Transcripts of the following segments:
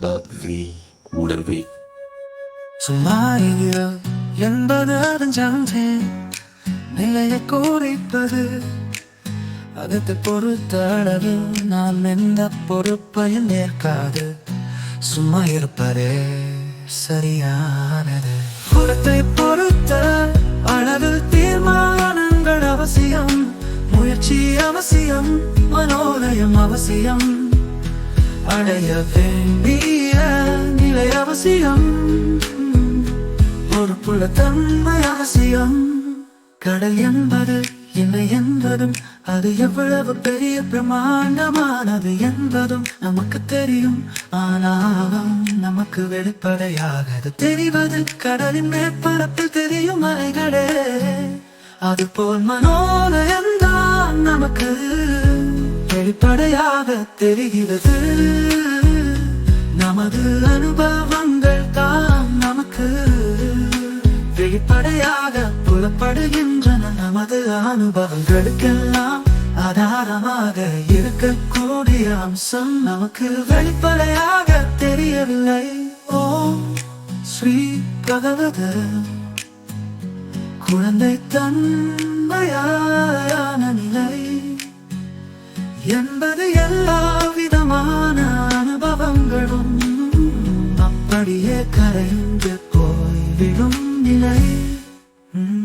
தவி உணர்வி சும்மாயிரு என்பது அதன் நிலையை குறிப்பது அதற்கு பொறுத்த நாம் எந்த பொறுப்பையும் ஏற்காது. சும்மா இருப்பதே சரியானது. புறத்தை பொறுத்த அளவில் தீர்மானங்கள் அவசியம். முயற்சி அவசியம் மனோதயம் அவசியம். அடைய வேண்டிய நிலை அவசியம். பொறுப்புள்ள தன்மை அவசியம். கடல் என்பது இல்லை என்பதும் அது எவ்வளவு பெரிய பிரமாண்டமானது என்பதும் நமக்கு தெரியும். ஆனாலும் நமக்கு வெளிப்படையாக அது தெரிவது கடலின் மேற்பரப்பில் தெரியும் அலைகளே. அதுபோல் நமக்கு. வெளிப்படையாக தெரிகிறது. நமது அனுபவங்கள் தான் நமக்கு வெளிப்படையாக புலப்படுகின்றன. நமது அனுபவங்களுக்கெல்லாம் ஆதாரமாக இருக்கக்கூடிய அம்சம் நமக்கு வெளிப்படையாக தெரியவில்லை. ஓம் ஸ்ரீ பகவத குழந்தை தன்மையா என்பது எல்லா விதமான அனுபவங்களும் அப்படியே கரைந்து போய்விடும் நிலை உம்.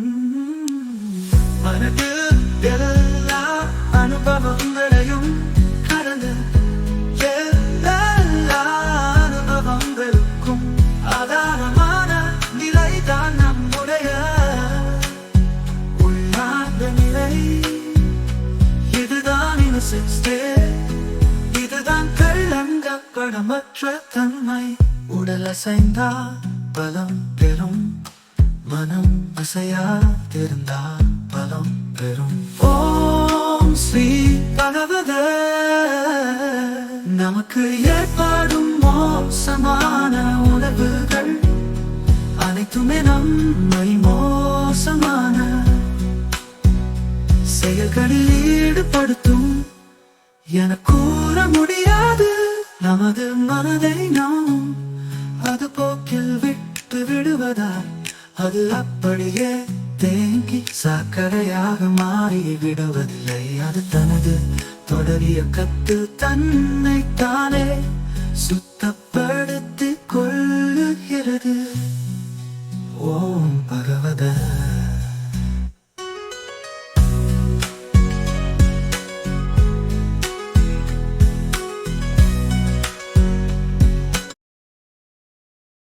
இதுதான் கள்ளங்க கடமற்ற தன்மை. உடல் அசைந்தா பலம் பெறும் மனம் அசையா அசையாதிருந்தால் பலம் பெறும். ஓம் ஸ்ரீ பகவத நமக்கு ஏற்பாடும் மோசமான உணர்வுகள் அனைத்துமே நம்மை மோசமான செயல்களில் ஈடுபடுத்தும் என கூற முடியாது. நமது மனதை நாம் அது போக்கில் விட்டு விடுவதால் அது அப்படியே தேங்கி சாக்கடையாக மாறி விடுவதில்லை. அது தனது தொடரிய கத்து தன்னை தானே சுத்தப்படு